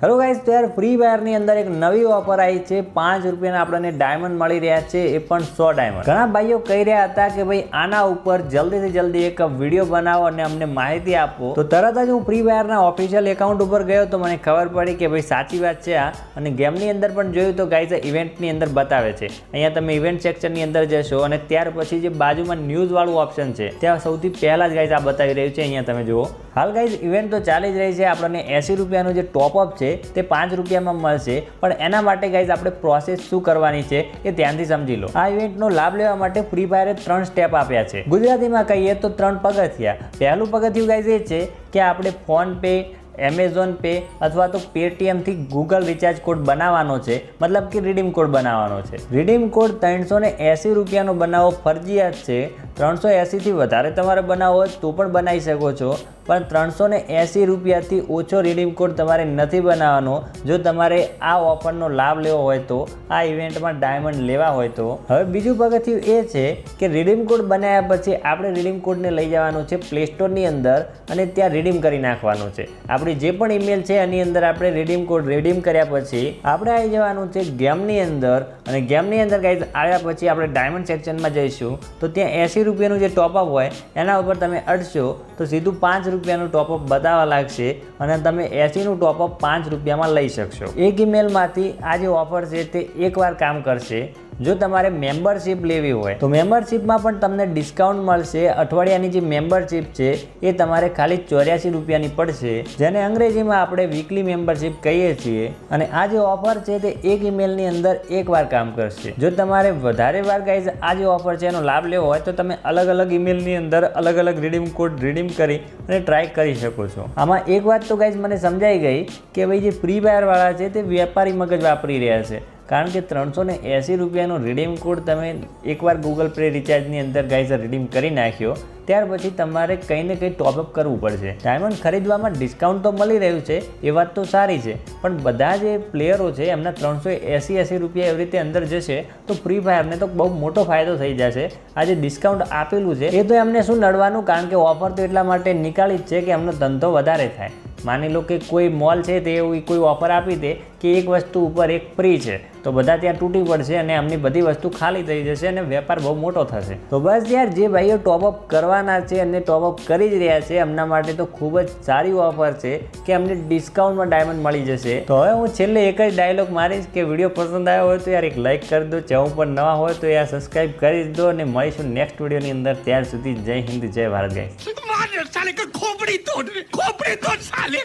Hello guys તો યાર free ફાયરની અંદર એક નવી ઓફર આવી છે. પાંચ રૂપિયાના આપણને ડાયમંડ મળી રહ્યા છે. એ પણ સો ડાયમંડ ઘણા ભાઈઓ કહી રહ્યા હતા કે ભાઈ, આના ઉપર જલ્દીથી જલ્દી એક વીડિયો બનાવો અને અમને માહિતી આપો. તો તરત જ હું ફ્રી ફાયરના ઓફિશિયલ એકાઉન્ટ ઉપર ગયો તો મને ખબર પડી કે ભાઈ, સાચી વાત છે આ. અને ગેમની અંદર પણ જોયું તો ગાઈઝ ઇવેન્ટની અંદર બતાવે છે. અહીંયા તમે ઇવેન્ટ સેક્શનની અંદર જશો અને ત્યાર પછી જે બાજુમાં ન્યૂઝવાળું ઓપ્શન છે, ત્યાં સૌથી પહેલાં જ ગાઈઝ આ બતાવી રહ્યું છે. અહીંયા તમે જુઓ. હાલ ગાઈઝ ઇવેન્ટ તો ચાલી જ રહી છે. આપણને એંસી રૂપિયાનું જે ટોપઅપ છે, તે પાંચ રૂપિયામાં મળશે. પણ એના માટે ગાઈઝ આપણે પ્રોસેસ શું કરવાની છે, એ ધ્યાનથી સમજી લો. આ ઇવેન્ટનો લાભ લેવા માટે ફ્રી ફાયરે ત્રણ સ્ટેપ આપ્યા છે. ગુજરાતીમાં કહીએ તો ત્રણ પગથિયા. પહેલું પગથિયું ગાઈઝ એ છે કે આપણે ફોન પે એમેઝોન પે અથવા તો પેટીએમથી ગૂગલ રિચાર્જ કોડ બનાવવાનો છે. મતલબ કે રીડીમ કોડ બનાવવાનો છે. રીડીમ કોડ ત્રણસો ને એંસી રૂપિયાનો બનાવવો ફરજિયાત છે. ત્રણસો એંસીથી વધારે તમારે બનાવવો હોય તો પણ બનાવી શકો છો. પણ ત્રણસો ને એંસી રૂપિયાથી ઓછો રીડીમ કોડ તમારે નથી બનાવવાનો. જો તમારે આ ઓફરનો લાભ લેવો હોય તો, આ ઇવેન્ટમાં ડાયમંડ લેવા હોય તો. હવે બીજું પગથિયું એ છે કે રીડીમ કોડ બનાવ્યા પછી આપણે રીડીમ કોડને લઈ જવાનું છે પ્લે સ્ટોરની અંદર અને ત્યાં રીડીમ કરી નાખવાનું છે. આપણી જે પણ ઈમેલ છે એની અંદર આપણે રીડીમ કોડ રીડીમ કર્યા પછી આપણે આવી જવાનું છે ગેમની અંદર. અને ગેમની અંદર ગાઈઝ આવ્યા પછી આપણે ડાયમંડ સેક્શનમાં જઈશું. તો ત્યાં એંસી રૂપિયાનું જે ટોપઅપ હોય, એના ઉપર તમે અડશો, તો સીધું પાંચ રૂપિયાનું ટોપઅપ બતાવવા લાગશે અને તમે એંસીનું ટોપઅપ પાંચ રૂપિયામાં લઈ શકશો. એક ઈમેલમાંથી આ જે ઓફર છે તે એકવાર કામ કરશે. જો તમારે મેમ્બરશિપ લેવી હોય, તો મેમ્બરશિપમાં પણ તમને ડિસ્કાઉન્ટ મળશે. અઠવાડિયાની જે મેમ્બરશિપ છે, એ તમારે ખાલી ચોર્યાસી રૂપિયાની પડશે. જેને અંગ્રેજીમાં આપણે વીકલી મેમ્બરશિપ કહીએ છીએ. અને આ જે ઓફર છે, તે એક ઈમેલની અંદર એકવાર કામ કરશે. જો તમારે વધારે વાર ગાઈઝ આ જે ઓફર છે, એનો લાભ લેવો હોય, તો તમે અલગ અલગ ઈમેલની અંદર અલગ અલગ રીડીમ કોડ રીડીમ કરી અને ટ્રાય કરી શકો છો. આમાં એક વાત તો ગાઈઝ મને સમજાઈ ગઈ કે ભાઈ જે ફ્રી ફાયરવાળા છે, તે વેપારી મગજ વાપરી રહ્યા છે. કારણ કે ત્રણસો ને એંસી રૂપિયાનો રિડીમ કોડ તમે એકવાર ગૂગલ પે રિચાર્જની અંદર ગાઈઝ રિડીમ કરી નાખ્યો, ત્યાર પછી તમારે કંઈ ને કંઈ ટોપઅપ કરવું પડશે. ડાયમંડ ખરીદવામાં ડિસ્કાઉન્ટ તો મળી રહ્યું છે, એ વાત તો સારી છે, પણ બધા જે પ્લેયરો છે, એમના ત્રણસો એંસી એંસી રૂપિયા એવી રીતે અંદર જશે, તો ફ્રી ફાયરને તો બહુ મોટો ફાયદો થઈ જશે. આ જે ડિસ્કાઉન્ટ આપેલું છે, એ તો એમને શું નડવાનું? કારણ કે ઓફર તો એટલા માટે નીકાળી જ છે કે એમનો ધંધો વધારે થાય. માની લો કે કોઈ મોલ છે તે એવી કોઈ ઓફર આપી દે કે એક વસ્તુ ઉપર એક ફ્રી છે, તો બધા ત્યાં તૂટી પડશે અને એમની બધી વસ્તુ ખાલી થઈ જશે અને વેપાર બહુ મોટો થશે. તો બસ યાર, જે ભાઈઓ ટોપઅપ કરવાના છે અને ટોપઅપ કરી જ રહ્યા છે, એમના માટે તો ખૂબ જ સારી ઓફર છે કે એમને ડિસ્કાઉન્ટમાં ડાયમંડ મળી જશે. તો હવે હું છેલ્લે એક જ ડાયલોગ મારીશ કે વીડિયો પસંદ આવ્યો હોય તો યાર એક લાઇક કરી દો ચેવું પણ નવા હોય તો યાર સબસ્ક્રાઈબ કરી દો અને મળીશું નેક્સ્ટ વિડીયોની અંદર. ત્યાર સુધી જય હિન્દ, જય ભારત ગાઈસ સાले ખોપડી તોડ ખોપડી તોડ સાલે